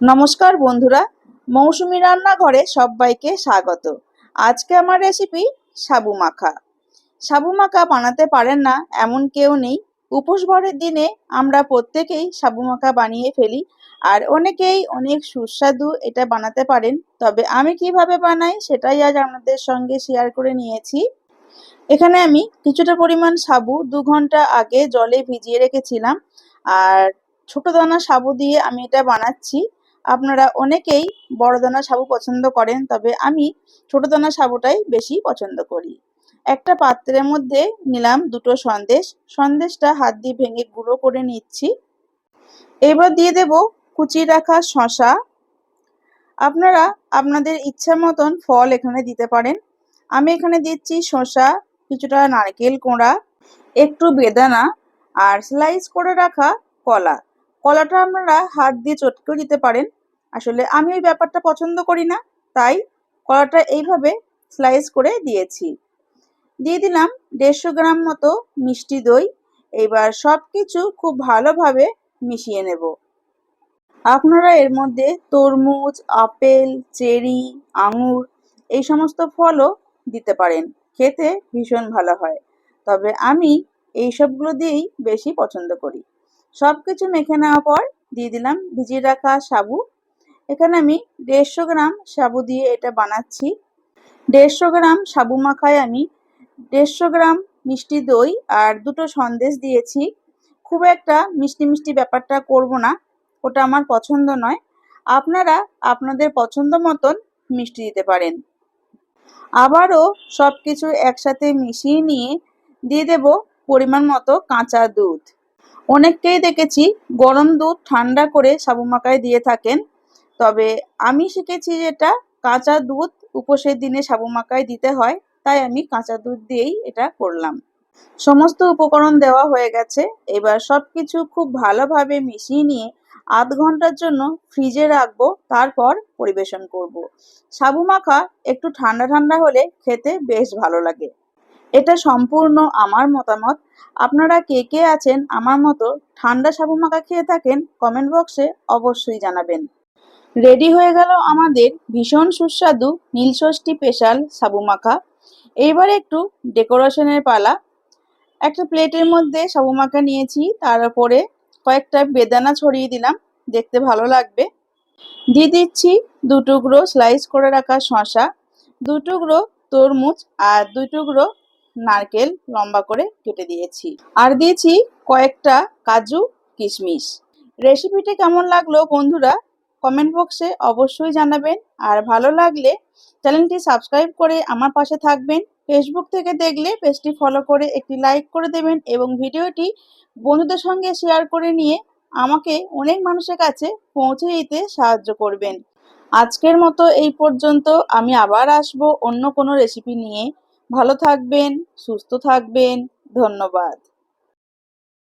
নমস্কার বন্ধুরা, মৌসুমি রান্নাঘরে সবাইকে স্বাগত। আজকে আমার রেসিপি সাবু মাখা। সাবু মাখা বানাতে পারেন না এমন কেউ নেই। উপোস ভরের দিনে আমরা প্রত্যেকেই সাবু মাখা বানিয়ে ফেলি আর অনেকেই অনেক সুস্বাদু এটা বানাতে পারেন। তবে আমি কীভাবে বানাই সেটাই আজ আপনাদের সঙ্গে শেয়ার করে নিয়েছি। এখানে আমি কিছুটা পরিমাণ সাবু দু ঘণ্টা আগে জলে ভিজিয়ে রেখেছিলাম। আর ছোট দানা সাবু দিয়ে আমি এটা বানাচ্ছি। আপনারা অনেকেই বড় দানা সাবু পছন্দ করেন, তবে আমি ছোট দানা সাবুটাই বেশি পছন্দ করি। একটা পাত্রের মধ্যে নিলাম দুটো সন্দেশ। সন্দেশটা হাত দিয়ে ভেঙে গুঁড়ো করে নিচ্ছি। এবার দিয়ে দেব কুচি রাখা শশা আপনারা আপনাদের ইচ্ছা মতন ফল এখানে দিতে পারেন। আমি এখানে দিচ্ছি শসা, কিছুটা নারকেল কোঁড়া, একটু বেদানা আর স্লাইস করে রাখা কলা। কলাটা আপনারা হাত দিয়ে চটকেও দিতে পারেন। আসলে আমি ওই ব্যাপারটা পছন্দ করি না, তাই কলাটা এইভাবে স্লাইস করে দিয়েছি। দিয়ে দিলাম দেড়শো গ্রাম মতো মিষ্টি দই, এবার সব কিছু খুব ভালোভাবে মিশিয়ে নেব। আপনারা এর মধ্যে তরমুজ, আপেল, চেরি, আঙুর, এই সমস্ত ফলও দিতে পারেন, খেতে ভীষণ ভালো হয়। তবে আমি এই সবগুলো দিয়েই বেশি পছন্দ করি। সব কিছু মেখে নেওয়ার পর দিয়ে দিলাম ভিজিয়ে রাখা সাবু এখানে আমি দেড়শো গ্রাম সাবু দিয়ে এটা বানাচ্ছি। দেড়শো গ্রাম সাবু মাখায় আমি দেড়শো গ্রাম মিষ্টি দই আর দুটো সন্দেশ দিয়েছি। খুব একটা মিষ্টি মিষ্টি ব্যাপারটা করব না, ওটা আমার পছন্দ নয়। আপনারা আপনাদের পছন্দ মতন মিষ্টি দিতে পারেন। আবারও সব কিছু একসাথে মিশিয়ে নিয়ে দিয়ে দেব পরিমাণ মতো কাঁচা দুধ। অনেককেই দেখেছি গরম দুধ ঠান্ডা করে সাবু মাখায় দিয়ে থাকেন। তবে আমি শিখেছি যেটা, কাঁচা দুধ উপোসের দিনে সাবু মাখায় দিতে হয়, তাই আমি কাঁচা দুধ দিয়েই এটা করলাম। সমস্ত উপকরণ দেওয়া হয়ে গেছে। এবার সব কিছু খুব ভালোভাবে মিশিয়ে নিয়ে আধ ঘণ্টার জন্য ফ্রিজে রাখব, তারপর পরিবেশন করব। সাবু মাখা একটু ঠান্ডা ঠান্ডা হলে খেতে বেশ ভালো লাগে। এটা সম্পূর্ণ আমার মতামত। আপনারা কে কে আছেন আমার মতো ঠান্ডা সাবু মাখা খেয়ে থাকেন, কমেন্ট বক্সে অবশ্যই জানাবেন। রেডি হয়ে গেল আমাদের ভীষণ সুস্বাদু নীলষষ্ঠী স্পেশাল সাবু মাখা। এইবার একটু ডেকোরেশনের পালা। একটা প্লেটের মধ্যে সাবু মাখা নিয়েছি, তার উপরে কয়েকটা বেদানা ছড়িয়ে দিলাম, দেখতে ভালো লাগবে। দিয়ে দিচ্ছি দু টুকরো স্লাইস করে রাখা শশা দু টুকরো তরমুজ আর দুই টুকরো নারকেল লম্বা করে কেটে দিয়েছি। আর দিয়েছি কয়েকটা কাজু কিশমিশ। রেসিপিটা কেমন লাগল বন্ধুরা? কমেন্ট বক্সে অবশ্যই জানাবেন। আর ভালো লাগলে চ্যানেলটি সাবস্ক্রাইব করে আমার পাশে থাকবেন। ফেসবুক থেকে দেখলে পেজটি ফলো করে একটি লাইক করে দেবেন এবং ভিডিওটি বন্ধুদের সঙ্গে শেয়ার করে নিয়ে আমাকে অনেক মানুষের কাছে পৌঁছে দিতে সাহায্য করবেন। আজকের মতো এই পর্যন্ত আমি আবার আসব অন্য কোনো রেসিপি নিয়ে। ভালো থাকবেন, সুস্থ থাকবেন, ধন্যবাদ।